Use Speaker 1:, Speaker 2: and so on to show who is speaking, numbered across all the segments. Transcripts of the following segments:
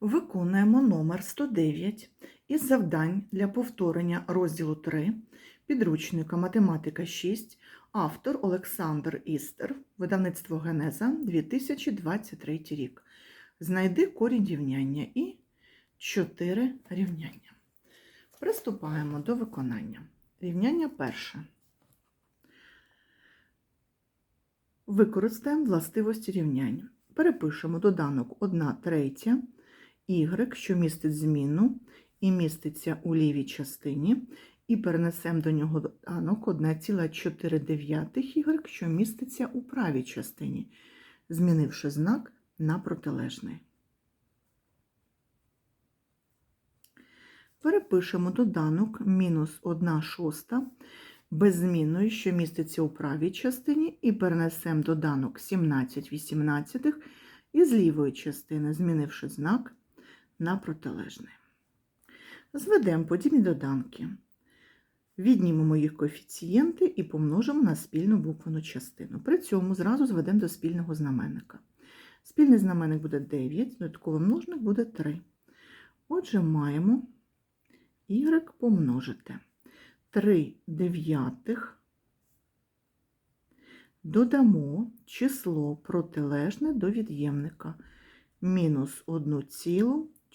Speaker 1: Виконуємо номер 109 із завдань для повторення розділу 3 підручника Математика 6, автор Олександр Істер, видавництво Генеза 2023 рік. Знайди корінь рівняння і 4 рівняння. Приступаємо до виконання. Рівняння перше. Використаємо властивості рівнянь. Перепишемо доданок 1 третя y, що містить зміну і міститься у лівій частині, і перенесемо до нього доданок 1,4 y, що міститься у правій частині, змінивши знак на протилежний. Перепишемо доданок мінус 1 шоста беззмінною, що міститься у правій частині, і перенесемо доданок 17 18 із лівої частини, змінивши знак на протилежний. Зведемо подібні доданки. Віднімемо їх коефіцієнти і помножимо на спільну буквену частину. При цьому зразу зведемо до спільного знаменника. Спільний знаменник буде 9, додатковий множник буде 3. Отже, маємо y помножити. 3 дев'ятих додамо число протилежне до від'ємника мінус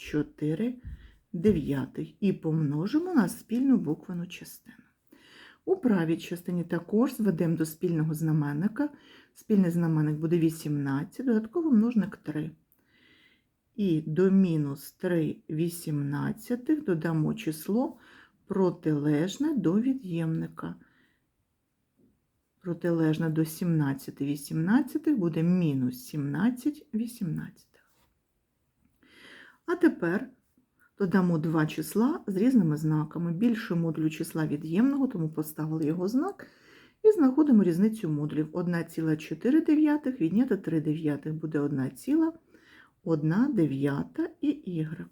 Speaker 1: 1,4 дев'ятих і помножимо на спільну буквену частину. У правій частині також зведемо до спільного знаменника. Спільний знаменник буде 18, додатково множник 3. І до мінус 3 18 додамо число протилежне до від'ємника. Протилежне до 17 18 буде мінус 17 18. А тепер додамо два числа з різними знаками. Більше модулю числа від'ємного, тому поставили його знак. І знаходимо різницю модулів. 1,4 відняти 3 дев'ятих буде 1,1 дев'ята і y.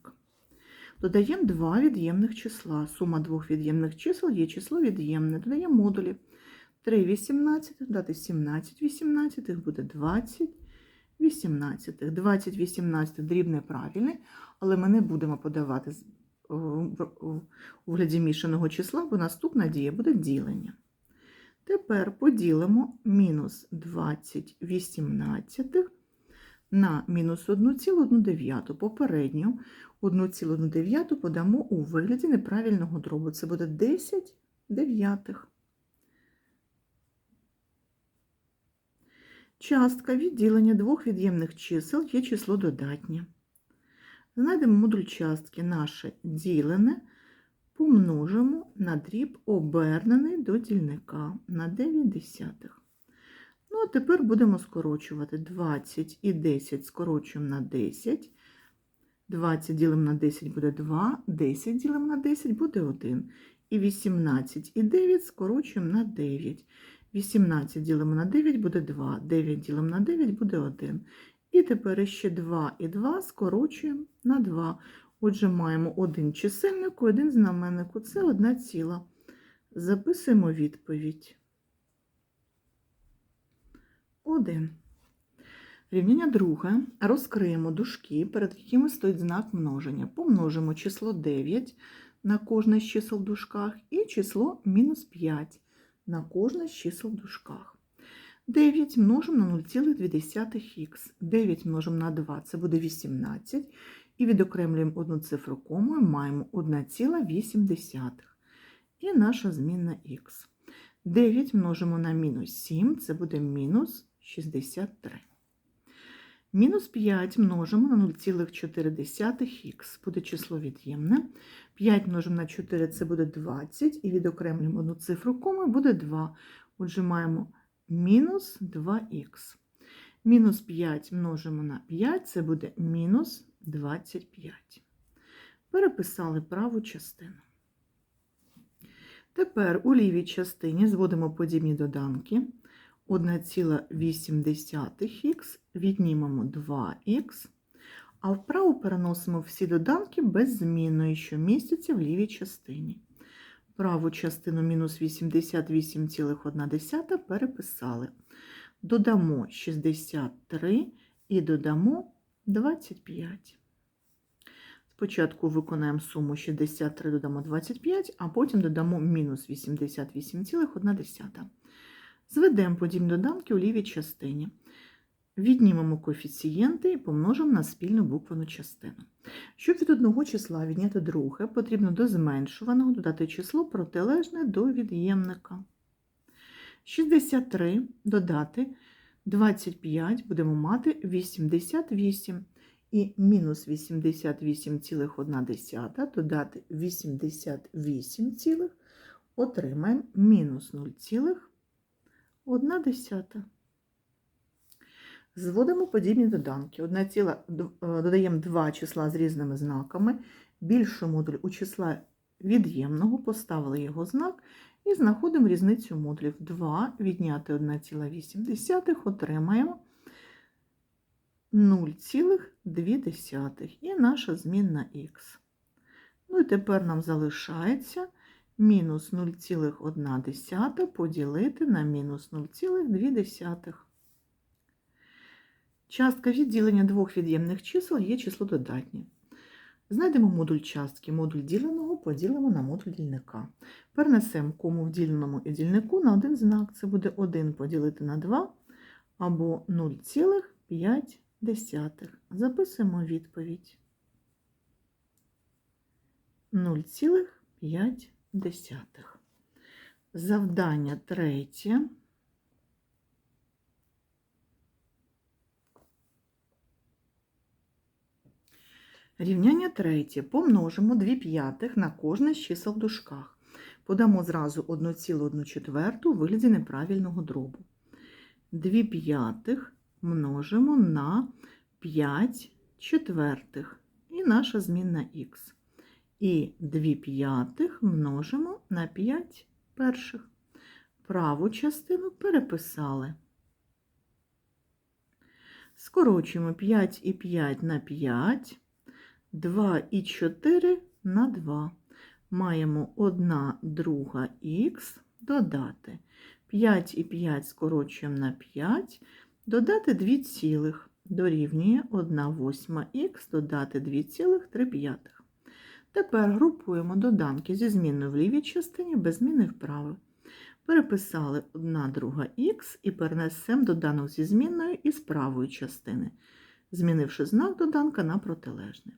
Speaker 1: Додаємо два від'ємних числа. Сума двох від'ємних чисел є число від'ємне. Додаємо модулі. 3 18, додати 17 18 буде 20 18. 20 18 дрібне правильне, але ми не будемо подавати у вигляді мішаного числа, бо наступна дія буде ділення. Тепер поділимо мінус 20 18 на мінус 1,1. Попередню 1,1 подамо у вигляді неправильного дробу. Це буде 10 дев'ятих. Частка відділення двох від'ємних чисел є число додатнє. Знайдемо модуль частки наше ділене, помножимо на дріб обернений до дільника на 9 десятих. Ну, а тепер будемо скорочувати 20 і 10 скорочуємо на 10. 20 ділимо на 10 буде 2, 10 ділимо на 10 буде 1. І 18 і 9 скорочуємо на 9. 18 ділимо на 9 буде 2, 9 ділимо на 9 буде 1. І тепер ще 2 і 2 скорочуємо на 2. Отже, маємо один чисельник, один знаменник. Це одна ціла. Записуємо відповідь. 1. Рівняння друге. Розкриємо дужки, перед якими стоїть знак множення. Помножимо число 9 на кожне з чисел в дужках і число мінус 5 на кожне з чисел в дужках. 9 множимо на 0,2х. 9 множимо на 2 це буде 18. І відокремлюємо одну цифру комою, маємо 1,8. І наша змінна х. 9 множимо на мінус 7, це буде мінус 63. Мінус 5 множимо на 0,4х, буде число від'ємне. 5 множимо на 4 це буде 20, і відокремлюємо одну цифру коми, буде 2. Отже, маємо мінус 2х. Мінус 5 множимо на 5, це буде мінус 25. Переписали праву частину. Тепер у лівій частині зводимо подібні доданки. 1,8х, віднімемо 2х, а вправо переносимо всі доданки без змінної, що містяться в лівій частині. Праву частину мінус 88,1 переписали. Додамо 63 і додамо 25. Спочатку виконаємо суму 63, додамо 25, а потім додамо мінус 88,1. Зведемо подібні доданки у лівій частині. Віднімемо коефіцієнти і помножимо на спільну буквену частину. Щоб від одного числа відняти друге, потрібно до зменшуваного додати число протилежне до від'ємника. 63 додати 25 будемо мати 88. І мінус 88,1 додати 88, цілих, отримаємо мінус 0,1. Зводимо подібні доданки. Одна ціла, е, додаємо два числа з різними знаками. Більший модуль у числа від'ємного, поставили його знак і знаходимо різницю модулів. 2 відняти 1,8 отримаємо 0,2 і наша змінна х. Ну і тепер нам залишається мінус 0,1 поділити на мінус 0,2. Частка відділення двох від'ємних чисел є число додатнє. Знайдемо модуль частки. Модуль діленого поділимо на модуль дільника. Перенесемо кому в діленому і дільнику на один знак. Це буде 1 поділити на 2 або 0,5. Записуємо відповідь. 0,5. Завдання третє. Рівняння третє. Помножимо 2 п'ятих на кожне з чисел в дужках. Подамо зразу 1,1 четверту у вигляді неправильного дробу. 2 п'ятих множимо на 5 четвертих. І наша змінна х. І 2 п'ятих множимо на 5 перших. Праву частину переписали. Скорочуємо 5 і 5 на 5. 2 і 4 на 2. Маємо 1 друга х додати. 5 і 5 скорочуємо на 5, додати 2 цілих. Дорівнює 1 восьма х додати 2,3. Тепер групуємо доданки зі змінною в лівій частині без зміни вправи. Переписали 1 друга х і перенесемо доданок зі змінною із правої частини, змінивши знак доданка на протилежний.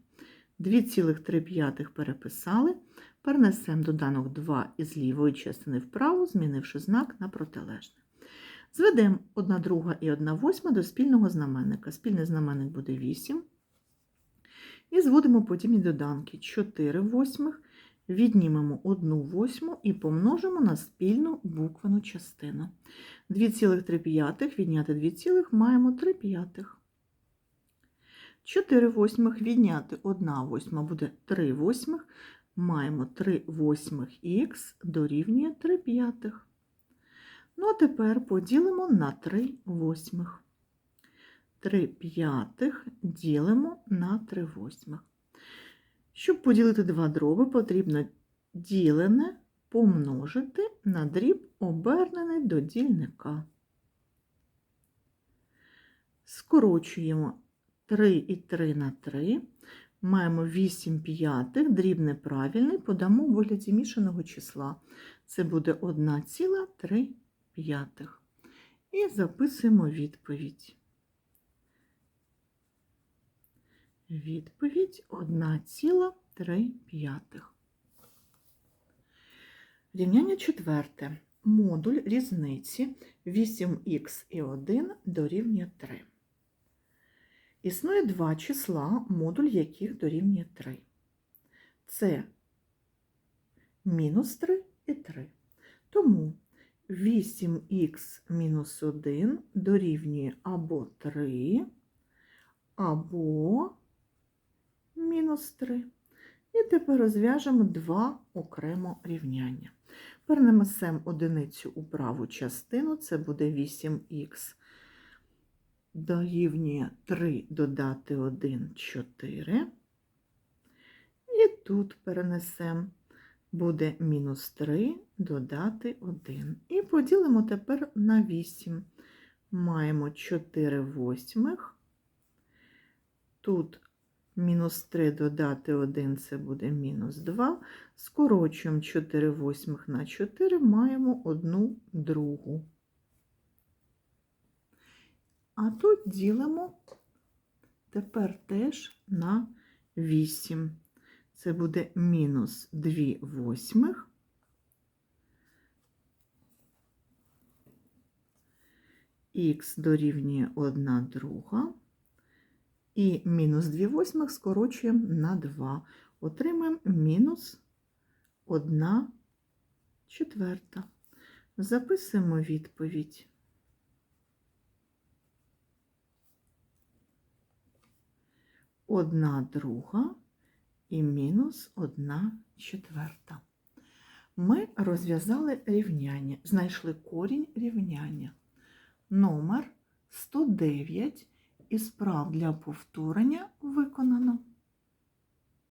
Speaker 1: 2,3 переписали, перенесемо доданок 2 із лівої частини вправо, змінивши знак на протилежне. Зведемо 1 друга і 1 восьма до спільного знаменника. Спільний знаменник буде 8. І зводимо подібні доданки 4 восьмих, віднімемо 1 восьму і помножимо на спільну буквену частину. 2,3 відняти 2, цілих маємо 3 п'ятих. 4 восьмих відняти 1 восьма буде 3 восьмих. Маємо 3 восьмих х дорівнює 3 п'ятих. Ну, а тепер поділимо на 3 восьмих. 3 п'ятих ділимо на 3 восьмих. Щоб поділити два дроби, потрібно ділене помножити на дріб, обернений до дільника. Скорочуємо 3 і 3 на 3. Маємо 8 п'ятих, дріб неправильний, подамо в вигляді мішаного числа. Це буде 1,3 п'ятих. І записуємо відповідь. Відповідь 1,3 п'ятих. Рівняння четверте. Модуль різниці 8х і 1 дорівнює 3. Існує два числа, модуль яких дорівнює 3. Це мінус 3 і 3. Тому 8х мінус 1 дорівнює або 3, або мінус 3. І тепер розв'яжемо два окремо рівняння. Перенесемо одиницю у праву частину, це буде 8х дорівнює 3 додати 1 4. І тут перенесемо, буде мінус 3 додати 1. І поділимо тепер на 8. Маємо 4 восьмих. Тут Мінус 3 додати 1 це буде мінус 2. Скорочуємо 4 восьмих на 4, маємо 1 другу. А тут ділимо тепер теж на 8. Це буде мінус 2 восьмих. Х дорівнює 1 друга. І мінус 2 восьмих скорочуємо на 2. Отримаємо мінус 1 четверта. Записуємо відповідь. Одна друга і мінус 1 четверта. Ми розв'язали рівняння, знайшли корінь рівняння. Номер 109 із справ для повторення виконано.